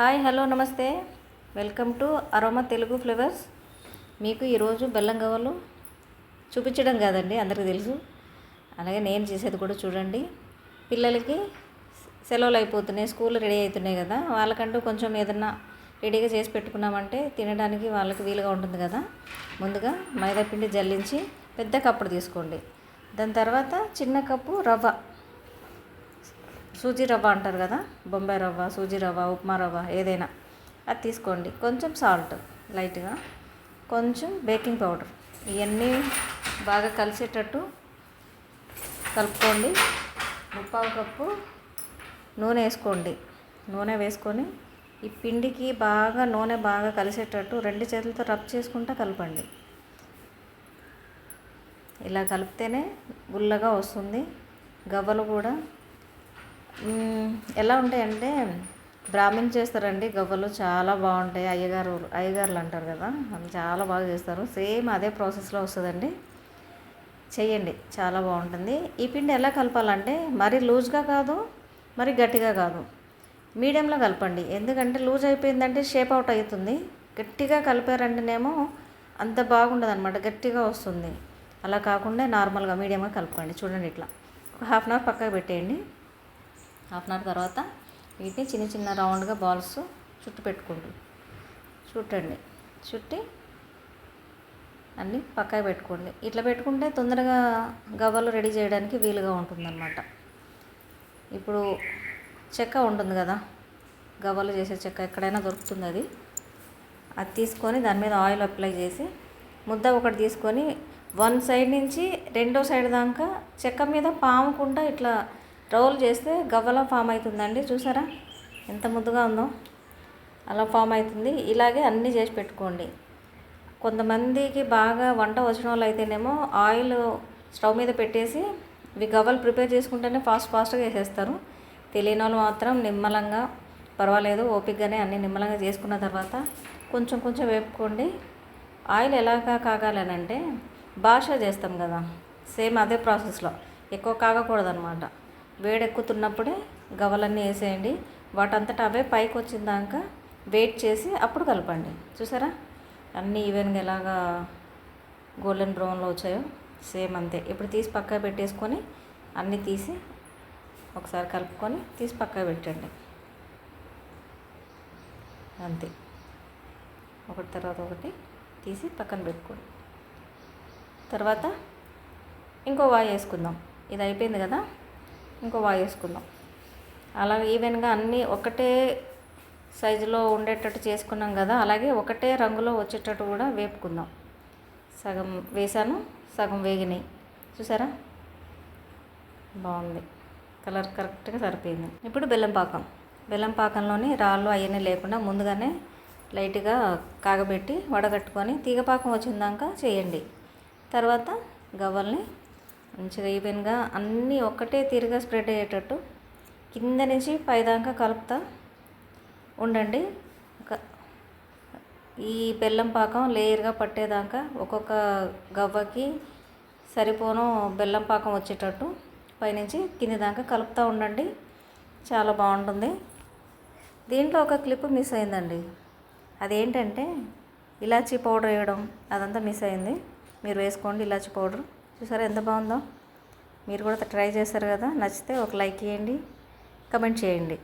Hi hello నమస్తే. Welcome to aroma Telugu flavours. మీకు ఈరోజు బెల్లం గవ్వలు చూపించడం కాదండి అందరికీ తెలుసు. అలాగే నేను చేసేది కూడా చూడండి. పిల్లలకి సెలవులు అయిపోతున్నాయి స్కూల్ రెడీ అవుతున్నాయి కదా. వాళ్ళకంటూ కొంచెం ఏదన్నా రెడీగా చేసి పెట్టుకున్నామంటే తినడానికి వాళ్ళకి వీలుగా ఉంటుంది కదా. ముందుగా మైదా పిండి జల్లించి పెద్ద కప్పుడు తీసుకోండి. దాని తర్వాత చిన్న కప్పు రవ్వ సూజీ రవ్వ అంటారు కదా? బొంబాయి రవ్వ సూజీ రవ్వ ఉప్మా రవ్వ ఏదైనా. అది తీసుకోండి. కొంచెం సాల్ట్ లైట్గా. కొంచెం బేకింగ్ పౌడర్. ఇవన్నీ బాగా కలిసేటట్టు కలుపుకోండి. ముప్పావు కప్పు నూనె వేసుకోండి. నూనె వేసుకొని ఈ పిండికి బాగా నూనె బాగా కలిసేటట్టు రెండు చేతులతో రబ్ చేసుకుంటా కలపండి. ఇలా కలిపితేనే గుల్లగా వస్తుంది. గవ్వలు కూడా ఎలా ఉంటాయంటే బ్రాహ్మణ్ చేస్తారండి గవ్వలు చాలా బాగుంటాయి అయ్యగారు అయ్యగారులు అంటారు కదా వాళ్ళు చాలా బాగా చేస్తారు. సేమ్ అదే ప్రాసెస్లో వస్తుందండి. చేయండి చాలా బాగుంటుంది. ఈ పిండి ఎలా కలపాలంటే మరీ లూజ్గా కాదు మరి గట్టిగా కాదు. మీడియంలో కలపండి. ఎందుకంటే లూజ్ అయిపోయిందంటే షేప్ అవుట్ అవుతుంది. గట్టిగా కలిపారంటేనేమో అంత బాగుండదు అనమాట గట్టిగా వస్తుంది. అలా కాకుండా నార్మల్గా మీడియంగా కలుపుకోండి చూడండి ఇట్లా. ఒక హాఫ్ అన్ అవర్ పక్కకు పెట్టేయండి. హాఫ్ అన్ అవర్ తర్వాత వీటిని చిన్న చిన్న రౌండ్గా బాల్స్ చుట్టు పెట్టుకోండి చుట్టండి. చుట్టి అన్నీ పక్కకు పెట్టుకోండి. ఇట్లా పెట్టుకుంటే తొందరగా గవ్వలు రెడీ చేయడానికి వీలుగా ఉంటుందన్నమాట. ఇప్పుడు చెక్క ఉంటుంది కదా గవ్వలు చేసే చెక్క ఎక్కడైనా దొరుకుతుంది అది. అది తీసుకొని దాని మీద ఆయిల్ అప్లై చేసి ముద్ద ఒకటి తీసుకొని వన్ సైడ్ నుంచి రెండో సైడ్ దాకా చెక్క మీద పాముకుండా ఇట్లా రోల్ చేస్తే గవ్వలా ఫామ్ అవుతుందండి చూసారా? ఎంత ముద్దుగా ఉందో. అలా ఫామ్ అవుతుంది. ఇలాగే అన్నీ చేసి పెట్టుకోండి. కొంతమందికి బాగా వంట వచ్చిన వాళ్ళు అయితేనేమో ఆయిల్ స్టవ్ మీద పెట్టేసి ఇవి గవ్వలు ప్రిపేర్ చేసుకుంటేనే ఫాస్ట్ ఫాస్ట్గా వేసేస్తారు తెలియని వాళ్ళు మాత్రం నిమ్మలంగా పర్వాలేదు ఓపికగానే అన్ని నిమ్మలంగా చేసుకున్న తర్వాత కొంచెం కొంచెం వేపుకోండి. ఆయిల్ ఎలాగా కాగాలనంటే భాష చేస్తాం కదా సేమ్ అదే ప్రాసెస్లో. ఎక్కువ కాగకూడదు అనమాట వేడెక్కుతున్నప్పుడే గవ్వలన్నీ వేసేయండి. వాటంతటా అవే పైకి వచ్చిన దాకా వెయిట్ చేసి అప్పుడు కలపండి. చూసారా? అన్నీ ఈవెన్గా ఎలాగా గోల్డెన్ బ్రౌన్లో వచ్చాయో సేమ్ అంతే. ఇప్పుడు తీసి పక్క పెట్టేసుకొని అన్నీ తీసి ఒకసారి కలుపుకొని తీసి పక్క పెట్టండి. అంతే. ఒకటి తర్వాత ఒకటి తీసి పక్కన పెట్టుకోండి. తర్వాత ఇంకో వాయి వేసుకుందాం. ఇది అయిపోయింది కదా? ఇంకో వా వేసుకుందాం. అలా ఈవెన్గా అన్నీ ఒకటే సైజులో ఉండేటట్టు చేసుకున్నాం కదా అలాగే ఒకటే రంగులో వచ్చేటట్టు కూడా వేపుకుందాం. సగం వేసాను సగం వేగినాయి. చూసారా? బాగుంది. కలర్ కరెక్ట్గా సరిపోయింది. ఇప్పుడు బెల్లం పాకం. బెల్లం పాకంలోని రాళ్ళు అవన్నీ లేకుండా ముందుగానే లైట్గా కాగబెట్టి వడగట్టుకొని తీగపాకం వచ్చిందాక చేయండి. తర్వాత గవ్వల్ని మంచిగా ఈవెన్గా అన్నీ ఒక్కటే తీరుగా స్ప్రెడ్ అయ్యేటట్టు కింద నుంచి పైదాకా కలుపుతా ఉండండి. ఒక ఈ బెల్లం పాకం లేయర్గా పట్టేదాకా ఒక్కొక్క గవ్వకి సరిపోను బెల్లం పాకం వచ్చేటట్టు పైనుంచి కింది దాకా కలుపుతూ ఉండండి. చాలా బాగుంటుంది. దీంట్లో ఒక క్లిప్ మిస్ అయిందండి. అదేంటంటే ఇలాచీ పౌడర్ వేయడం అదంతా మిస్ అయింది. మీరు వేసుకోండి ఇలాచీ పౌడర్. చూసారా ఎంత బాగుందో? మీరు కూడా ట్రై చేశారు కదా? నచ్చితే ఒక లైక్ చేయండి కమెంట్ చేయండి.